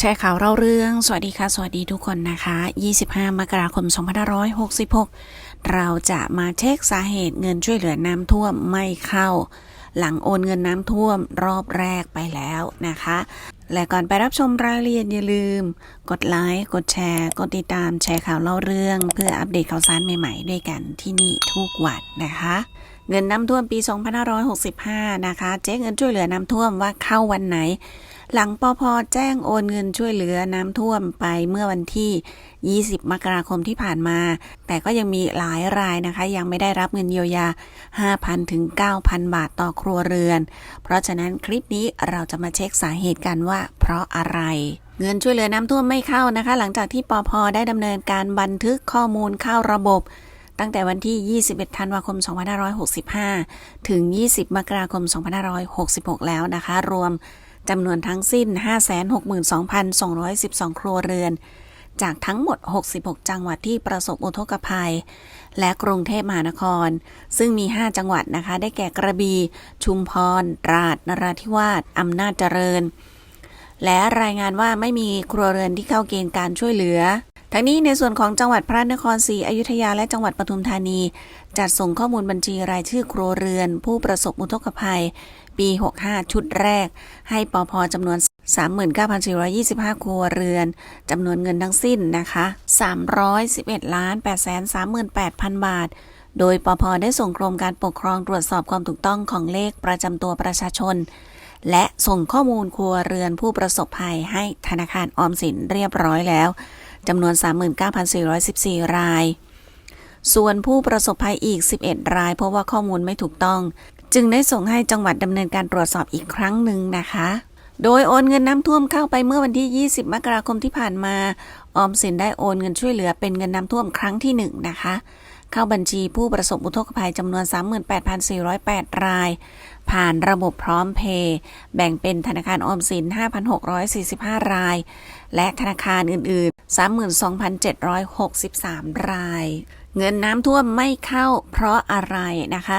แชร์ข่าวเล่าเรื่อง สวัสดีค่ะ สวัสดีทุกคนนะคะ 25 มกราคม 2566 เราจะมาเช็คสาเหตุเงินช่วยเหลือน้ำท่วมไม่เข้า หลังโอนเงินน้ำท่วมรอบแรกไปแล้วนะคะ และก่อนไปรับชมรายละเอียดอย่าลืม กดไลค์ กดแชร์ กดติดตามแชร์ข่าวเล่าเรื่อง เพื่ออัปเดตข่าวสารใหม่ๆ ด้วยกันที่นี่ทุกวันนะคะเงินน้ำท่วมปี 2565 นะคะ เจ๊เงินช่วยเหลือน้ำท่วมว่าเข้าวันไหน หลังปอพแจ้งโอนเงินช่วยเหลือน้ำท่วมไปเมื่อวันที่ 20 มกราคมที่ผ่านมา แต่ก็ยังมีหลายรายนะคะ ยังไม่ได้รับเงินเยียวยา 5,000 ถึง 9,000 บาทต่อครัวเรือน เพราะฉะนั้นคลิปนี้เราจะมาเช็คสาเหตุกันว่า เพราะอะไรเงินช่วยเหลือน้ำท่วมไม่เข้านะคะ หลังจากที่ปอพได้ดำเนินการบันทึกข้อมูลเข้าระบบ ตั้งแต่วันที่ 21 ธันวาคม 2565 ถึง 20 มกราคม 2566 แล้วนะคะ รวม จำนวนทั้งสิ้น 562,212 ครัวเรือน จากทั้งหมด 66 จังหวัดที่ประสบอุทกภัย และกรุงเทพมหานคร ซึ่งมี 5 จังหวัดนะคะ ได้แก่กระบี่ ชุมพร ตราด นราธิวาส อำนาจเจริญ และรายงานว่าไม่มีครัวเรือนที่เข้าเกณฑ์การช่วยเหลือ ทั้งนี้ในส่วนของจังหวัดพระนครศรีอยุธยาและจังหวัดปทุมธานี จัดส่งข้อมูลบัญชีรายชื่อครัวเรือน ผู้ประสบอุทกภัย ปี 65 ชุดแรก ให้ปอพจำนวน 39,425 ครัวเรือนจำนวนเงินทั้งสิ้นนะคะ311ล้าน838,000 บาท โดยปอพได้ส่งกรมการปกครองตรวจสอบความถูกต้องของเลขประจำตัวประชาชนและส่งข้อมูลครัวเรือนผู้ประสบภัยให้ธนาคารออมสินเรียบร้อยแล้ว จำนวน 39,414 ราย ส่วนผู้ประสบภัยอีก 11 ราย เพราะว่าข้อมูลไม่ถูกต้อง จึงได้ส่งให้จังหวัดดำเนินการตรวจสอบอีกครั้งหนึ่งนะคะ โดยโอนเงินน้ำท่วมเข้าไปเมื่อวันที่ 20 มกราคมที่ผ่านมา ออมสินได้โอนเงินช่วยเหลือเป็นเงินน้ำท่วมครั้งที่ 1 นะคะเข้าบัญชีผู้ประสบอุทกภัยจำนวน 38,408 ราย ผ่านระบบพร้อมเพย์แบ่งเป็นธนาคารออมสิน 5,645 ราย และธนาคารอื่น 32,763 ราย เงินน้ำท่วมไม่เข้าเพราะอะไรนะคะ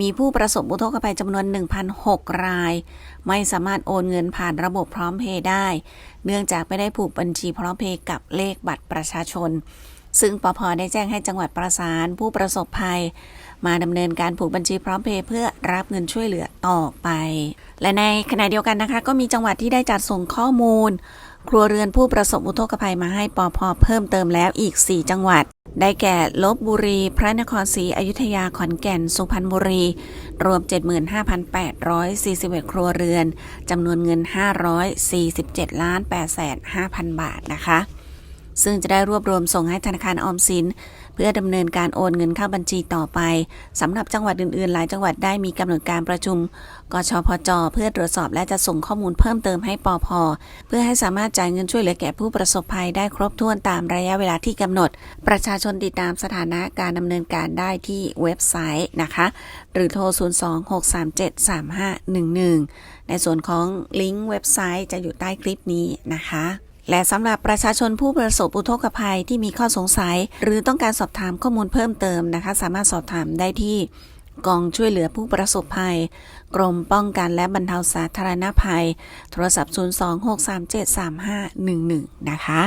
มีผู้ประสบอุทกภัยจำนวน 1,006 ราย ไม่สามารถโอนเงินผ่านระบบพร้อมเพย์ได้ เนื่องจากไม่ได้ผูกบัญชีพร้อมเพย์กับเลขบัตรประชาชน ซึ่งปพได้แจ้งให้จังหวัดประสานผู้ประสบภัย มาดำเนินการผูกบัญชีพร้อมเพย์เพื่อรับเงินช่วยเหลือต่อไป และในขณะเดียวกันนะคะ ก็มีจังหวัดที่ได้จัดส่งข้อมูล ครัวเรือนผู้ประสบอุทกภัยมาให้ปอพเพิ่มเติมแล้วอีก 4 จังหวัด ได้แก่ลบบุรี พระนครศรีอยุธยาขอนแก่น สุพรรณบุรี รวม 75,841 ครัวเรือนจำนวนเงิน 547 ล้าน8 5 0 0 0 บาทนะคะ ซึ่งจะได้รวบรวมส่งให้ธนาคารออมสิน เพื่อดำเนินการโอนเงินเข้าบัญชีต่อไปสำหรับจังหวัดอื่นๆ หลายจังหวัดได้มีกำหนดการประชุมกชพจ เพื่อตรวจสอบและจะส่งข้อมูลเพิ่มเติมให้ปอพเพื่อให้สามารถจ่ายเงินช่วยเหลือแก่ผู้ประสบภัยได้ครบถ้วนตามระยะเวลาที่กำหนด ประชาชนติดตามสถานะการดำเนินการได้ที่เว็บไซต์นะคะ หรือโทร 026373511 ในส่วนของลิงก์เว็บไซต์จะอยู่ใต้คลิปนี้นะคะ และสำหรับประชาชนผู้ประสบอุทกภัยที่มีข้อสงสัย หรือต้องการสอบถามข้อมูลเพิ่มเติมนะคะ สามารถสอบถามได้ที่กองช่วยเหลือผู้ประสบภัย กรมป้องกันและบรรเทาสาธารณภัย โทรศัพท์ 026373511 นะคะ